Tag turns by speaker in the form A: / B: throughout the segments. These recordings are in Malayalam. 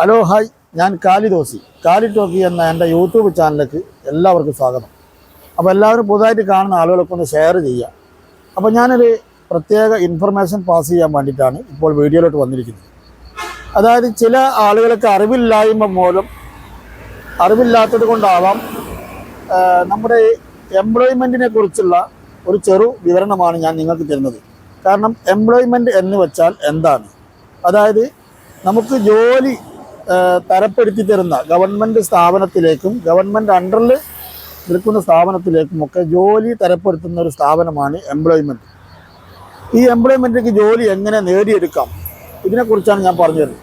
A: Hello hi. ഞാൻ കാലിദോസി കാലി ടോക്കി എന്ന എന്റെ യൂട്യൂബ് ചാനലിലേക്ക് എല്ലാവർക്കും സ്വാഗതം. അപ്പോൾ എല്ലാവരും പുതുതായിട്ട് കാണുന്ന ആളുകളൊക്കെ ഒന്ന് ഷെയർ ചെയ്യുക. അപ്പോൾ ഞാനൊരു പ്രത്യേക ഇൻഫർമേഷൻ പാസ് ചെയ്യാൻ വേണ്ടിയിട്ടാണ് ഇപ്പോൾ വീഡിയോയിലോട്ട് വന്നിരിക്കുന്നത്. അതായത് ചില ആളുകൾക്ക് അറിവില്ലായ്മ മൂലം അറിവില്ലാത്തത് കൊണ്ടാവാം നമ്മുടെ എംപ്ലോയ്മെന്റിനെ കുറിച്ചുള്ള ഒരു ചെറു വിവരണമാണ് ഞാൻ നിങ്ങൾക്ക് തരുന്നത്. കാരണം എംപ്ലോയ്മെന്റ് എന്ന് വെച്ചാൽ എന്താണ്? അതായത് നമുക്ക് ജോലി തരപ്പെടുത്തി തരുന്ന ഗവൺമെന്റ് സ്ഥാപനത്തിലേക്കും ഗവൺമെന്റ് അണ്ടറിൽ നിൽക്കുന്ന സ്ഥാപനത്തിലേക്കുമൊക്കെ ജോലി തരപ്പെടുത്തുന്ന ഒരു സ്ഥാപനമാണ് എംപ്ലോയ്മെന്റ് ഈ എംപ്ലോയ്മെന്റിലേക്ക് ജോലി എങ്ങനെ നേടിയെടുക്കാം? ഇതിനെക്കുറിച്ചാണ് ഞാൻ പറഞ്ഞത്.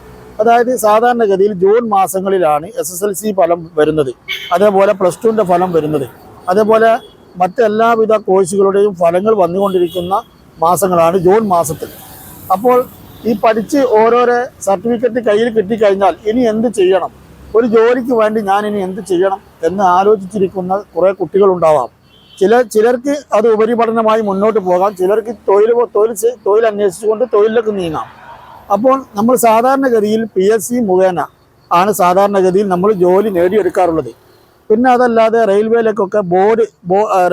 A: അതായത് സാധാരണഗതിയിൽ ജൂൺ മാസങ്ങളിലാണ് എസ് എസ് എൽ സി ഫലം വരുന്നത്. അതേപോലെ പ്ലസ് ടുവിന്റെ ഫലം വരുന്നത്. അതേപോലെ മറ്റെല്ലാവിധ കോഴ്സുകളുടെയും ഫലങ്ങൾ വന്നുകൊണ്ടിരിക്കുന്ന മാസങ്ങളാണ് ജൂൺ മാസത്തിൽ. അപ്പോൾ ഈ പഠിച്ച് ഓരോരോ സർട്ടിഫിക്കറ്റ് കയ്യിൽ കിട്ടിക്കഴിഞ്ഞാൽ ഇനി എന്ത് ചെയ്യണം? ഒരു ജോലിക്ക് വേണ്ടി ഞാൻ ഇനി എന്ത് ചെയ്യണം എന്ന് ആലോചിച്ചിരിക്കുന്ന കുറേ കുട്ടികളുണ്ടാവാം. ചില ചിലർക്ക് അത് ഉപരിപഠനമായി മുന്നോട്ട് പോകാം. ചിലർക്ക് തൊഴിൽ തൊഴിൽ തൊഴിൽ അന്വേഷിച്ചുകൊണ്ട് തൊഴിലിലേക്ക് നീങ്ങാം. അപ്പോൾ നമ്മൾ സാധാരണഗതിയിൽ പി എസ് സി മുഖേന ആണ് സാധാരണഗതിയിൽ നമ്മൾ ജോലി നേടിയെടുക്കാറുള്ളത്. പിന്നെ അതല്ലാതെ റെയിൽവേയിലേക്കൊക്കെ ബോർഡ്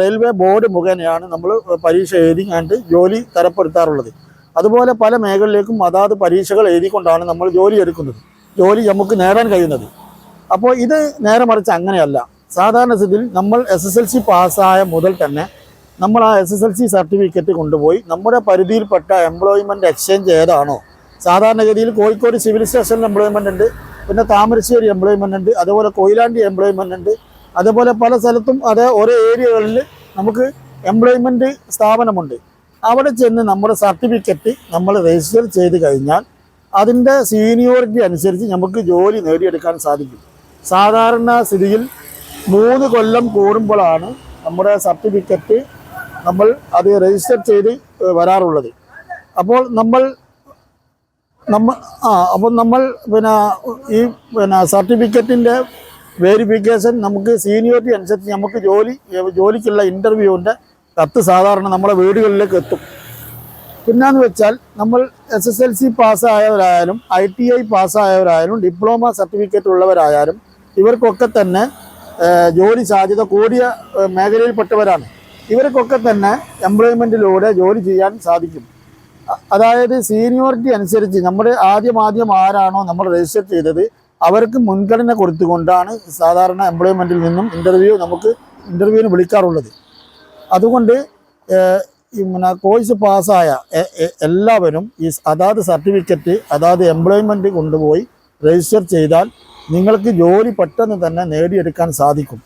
A: റെയിൽവേ ബോർഡ് മുഖേനയാണ് നമ്മൾ പരീക്ഷ എഴുതി കണ്ട് ജോലി തരപ്പെടുത്താറുള്ളത്. അതുപോലെ പല മേഖലയിലേക്കും അതാത് പരീക്ഷകൾ എഴുതിക്കൊണ്ടാണ് നമ്മൾ ജോലി എടുക്കുന്നത് ജോലി നമുക്ക് നേടാൻ കഴിയുന്നത്. അപ്പോൾ ഇത് നേരെ മറിച്ച് അങ്ങനെയല്ല. സാധാരണ സ്ഥിതിയിൽ നമ്മൾ എസ് എസ് എൽ സി പാസ്സായ മുതൽ തന്നെ നമ്മൾ ആ S S L C certificate കൊണ്ടുപോയി നമ്മുടെ പരിധിയിൽപ്പെട്ട എംപ്ലോയ്മെന്റ് എക്സ്ചേഞ്ച് ഏതാണോ. സാധാരണഗതിയിൽ കോഴിക്കോട് സിവിൽ സ്റ്റേഷനിൽ എംപ്ലോയ്മെന്റ് ഉണ്ട്. പിന്നെ താമരശ്ശേരി എംപ്ലോയ്മെന്റ് ഉണ്ട്. അതുപോലെ കൊയിലാണ്ടി എംപ്ലോയ്മെന്റ് ഉണ്ട്. അതുപോലെ പല സ്ഥലത്തും അതേ ഓരോ ഏരിയകളിൽ നമുക്ക് എംപ്ലോയ്മെന്റ് സ്ഥാപനമുണ്ട്. അവിടെ ചെന്ന് നമ്മുടെ സർട്ടിഫിക്കറ്റ് നമ്മൾ രജിസ്റ്റർ ചെയ്ത് കഴിഞ്ഞാൽ അതിന്റെ സീനിയോറിറ്റി അനുസരിച്ച് നമുക്ക് ജോലി നേടിയെടുക്കാൻ സാധിക്കും. സാധാരണ സ്ഥിതിയിൽ മൂന്ന് കൊല്ലം കൂടുമ്പോഴാണ് നമ്മുടെ സർട്ടിഫിക്കറ്റ് നമ്മൾ അത് രജിസ്റ്റർ ചെയ്ത് വരാറുള്ളത്. അപ്പോൾ നമ്മൾ നമ്മൾ ആ അപ്പോൾ നമ്മൾ പിന്നെ ഈ പിന്നെ സർട്ടിഫിക്കറ്റിന്റെ വെരിഫിക്കേഷൻ നമുക്ക് സീനിയോറിറ്റി അനുസരിച്ച് നമുക്ക് ജോലി ജോലിക്കുള്ള ഇന്റർവ്യൂവിന്റെ കത്ത് സാധാരണ നമ്മുടെ വീടുകളിലേക്ക് എത്തും. പിന്നെന്ന് വെച്ചാൽ നമ്മൾ എസ് എസ് എൽ സി പാസ്സായവരായാലും ഐ ടി ഐ പാസ്സായവരായാലും ഡിപ്ലോമ സർട്ടിഫിക്കറ്റ് ഉള്ളവരായാലും ഇവർക്കൊക്കെ തന്നെ ജോലി സാധ്യത കൂടിയ മേഖലയിൽപ്പെട്ടവരാണ്. ഇവർക്കൊക്കെ തന്നെ എംപ്ലോയ്മെന്റിലൂടെ ജോലി ചെയ്യാൻ സാധിക്കും. അതായത് സീനിയോറിറ്റി അനുസരിച്ച് നമ്മുടെ ആദ്യം ആദ്യം ആരാണോ നമ്മൾ രജിസ്റ്റർ ചെയ്തത് അവർക്ക് മുൻഗണന കൊടുത്തുകൊണ്ടാണ് സാധാരണ എംപ്ലോയ്മെന്റിൽ നിന്നും ഇന്റർവ്യൂ നമുക്ക് ഇന്റർവ്യൂവിന് വിളിക്കാറുള്ളത്. അതുകൊണ്ട് പിന്നെ കോഴ്സ് പാസ്സായ എല്ലാവരും ഈ അതാത് സർട്ടിഫിക്കറ്റ് അതാത് എംപ്ലോയ്മെന്റ് കൊണ്ടുപോയി രജിസ്റ്റർ ചെയ്താൽ നിങ്ങൾക്ക് ജോലി പെട്ടെന്ന് തന്നെ നേടിയെടുക്കാൻ സാധിക്കും.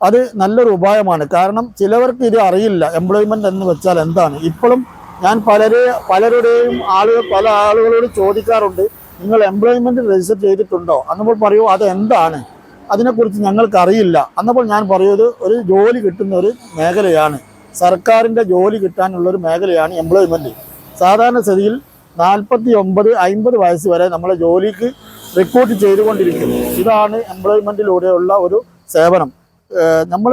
A: അത് നല്ലൊരു ഉപായമാണ്. കാരണം ചിലവർക്ക് ഇത് അറിയില്ല എംപ്ലോയ്മെന്റ് എന്ന് വെച്ചാൽ എന്താണ്. ഇപ്പോഴും ഞാൻ പലരെ പലരുടെയും ആളുകൾ പല ആളുകളോട് ചോദിക്കാറുണ്ട് നിങ്ങൾ എംപ്ലോയ്മെന്റ് രജിസ്റ്റർ ചെയ്തിട്ടുണ്ടോ? അന്നുമ്പോൾ പറയൂ അത് എന്താണ്? അതിനെക്കുറിച്ച് ഞങ്ങൾക്കറിയില്ല. അന്നപ്പോൾ ഞാൻ പറയുന്നത് ഒരു ജോലി കിട്ടുന്ന ഒരു മേഖലയാണ്. സർക്കാരിന്റെ ജോലി കിട്ടാനുള്ളൊരു മേഖലയാണ് എംപ്ലോയ്മെന്റ് സാധാരണ സ്ഥിതിയിൽ നാൽപ്പത്തി ഒമ്പത് അമ്പത് വയസ്സ് വരെ നമ്മളെ ജോലിക്ക് റിക്രൂട്ട് ചെയ്തുകൊണ്ടിരിക്കുന്നു. ഇതാണ് എംപ്ലോയ്മെന്റിലൂടെയുള്ള ഒരു സേവനം. നമ്മൾ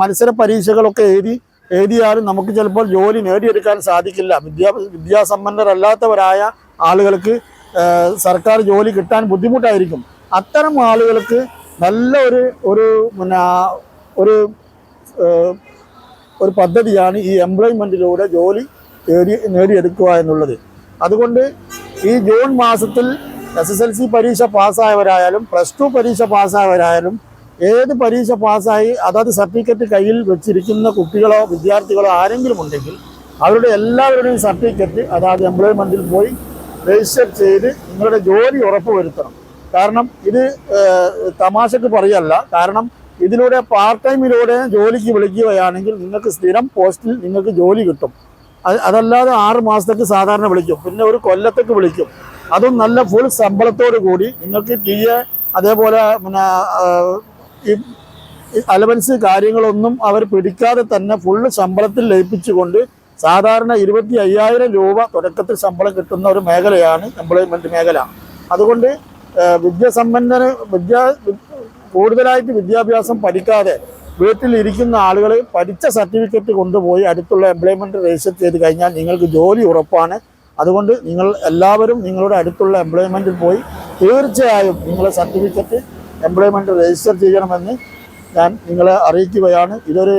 A: മത്സര പരീക്ഷകളൊക്കെ എഴുതി എഴുതിയാലും നമുക്ക് ചിലപ്പോൾ ജോലി നേടിയെടുക്കാൻ സാധിക്കില്ല. വിദ്യാ വിദ്യാസമ്പന്നരല്ലാത്തവരായ ആളുകൾക്ക് സർക്കാർ ജോലി കിട്ടാൻ ബുദ്ധിമുട്ടായിരിക്കും. അത്തരം ആളുകൾക്ക് നല്ല ഒരു ഒരു പിന്നെ ഒരു ഒരു പദ്ധതിയാണ് ഈ എംപ്ലോയ്മെന്റിലൂടെ ജോലി നേടി നേടിയെടുക്കുക എന്നുള്ളത്. അതുകൊണ്ട് ഈ ജൂൺ മാസത്തിൽ എസ് എസ് എൽ സി പരീക്ഷ പാസ്സായവരായാലും പ്ലസ് ടു പരീക്ഷ പാസ്സായവരായാലും ഏത് പരീക്ഷ പാസ്സായി അതാത് സർട്ടിഫിക്കറ്റ് കയ്യിൽ വെച്ചിരിക്കുന്ന കുട്ടികളോ വിദ്യാർത്ഥികളോ ആരെങ്കിലും ഉണ്ടെങ്കിൽ അവരുടെ എല്ലാവരുടെയും സർട്ടിഫിക്കറ്റ് അതായത് എംപ്ലോയ്മെന്റിൽ പോയി രജിസ്റ്റർ ചെയ്ത് നിങ്ങളുടെ ജോലി ഉറപ്പുവരുത്തണം. കാരണം ഇത് തമാശക്ക് പറയല്ല. കാരണം ഇതിലൂടെ പാർട്ട് ടൈമിലൂടെ ജോലിക്ക് വിളിക്കുകയാണെങ്കിൽ നിങ്ങൾക്ക് സ്ഥിരം പോസ്റ്റിൽ നിങ്ങൾക്ക് ജോലി കിട്ടും. അത് അതല്ലാതെ ആറ് മാസത്തേക്ക് സാധാരണ വിളിക്കും. പിന്നെ ഒരു കൊല്ലത്തേക്ക് വിളിക്കും. അതും നല്ല ഫുൾ ശമ്പളത്തോടു കൂടി നിങ്ങൾക്ക് ടി എ അതേപോലെ പിന്നെ ഈ അലവൻസ് കാര്യങ്ങളൊന്നും അവർ പിടിക്കാതെ തന്നെ ഫുള്ള് ശമ്പളത്തിൽ ലയിപ്പിച്ചുകൊണ്ട് സാധാരണ ഇരുപത്തി അയ്യായിരം രൂപ തുടക്കത്തിൽ ശമ്പളം കിട്ടുന്ന ഒരു മേഖലയാണ് എംപ്ലോയ്മെന്റ് മേഖല. അതുകൊണ്ട് വിദ്യാസമ്പന്നന് വിദ്യാ കൂടുതലായിട്ട് വിദ്യാഭ്യാസം പഠിക്കാതെ വീട്ടിലിരിക്കുന്ന ആളുകൾ പഠിച്ച സർട്ടിഫിക്കറ്റ് കൊണ്ടുപോയി അടുത്തുള്ള എംപ്ലോയ്മെന്റ് രജിസ്റ്റർ ചെയ്ത് കഴിഞ്ഞാൽ നിങ്ങൾക്ക് ജോലി ഉറപ്പാണ്. അതുകൊണ്ട് നിങ്ങൾ എല്ലാവരും നിങ്ങളുടെ അടുത്തുള്ള എംപ്ലോയ്മെന്റിൽ പോയി തീർച്ചയായും നിങ്ങളെ സർട്ടിഫിക്കറ്റ് എംപ്ലോയ്മെന്റ് രജിസ്റ്റർ ചെയ്യണമെന്ന് ഞാൻ നിങ്ങളെ അറിയിക്കുകയാണ്. ഇതൊരു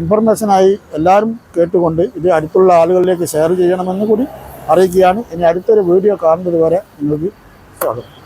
A: ഇൻഫർമേഷനായി എല്ലാവരും കേട്ടുകൊണ്ട് ഇത് അടുത്തുള്ള ആളുകളിലേക്ക് ഷെയർ ചെയ്യണമെന്ന് കൂടി അറിയിക്കുകയാണ്. ഇനി അടുത്തൊരു വീഡിയോ കാണുന്നത് വരെ നിങ്ങൾക്ക് സ്വാഗതം.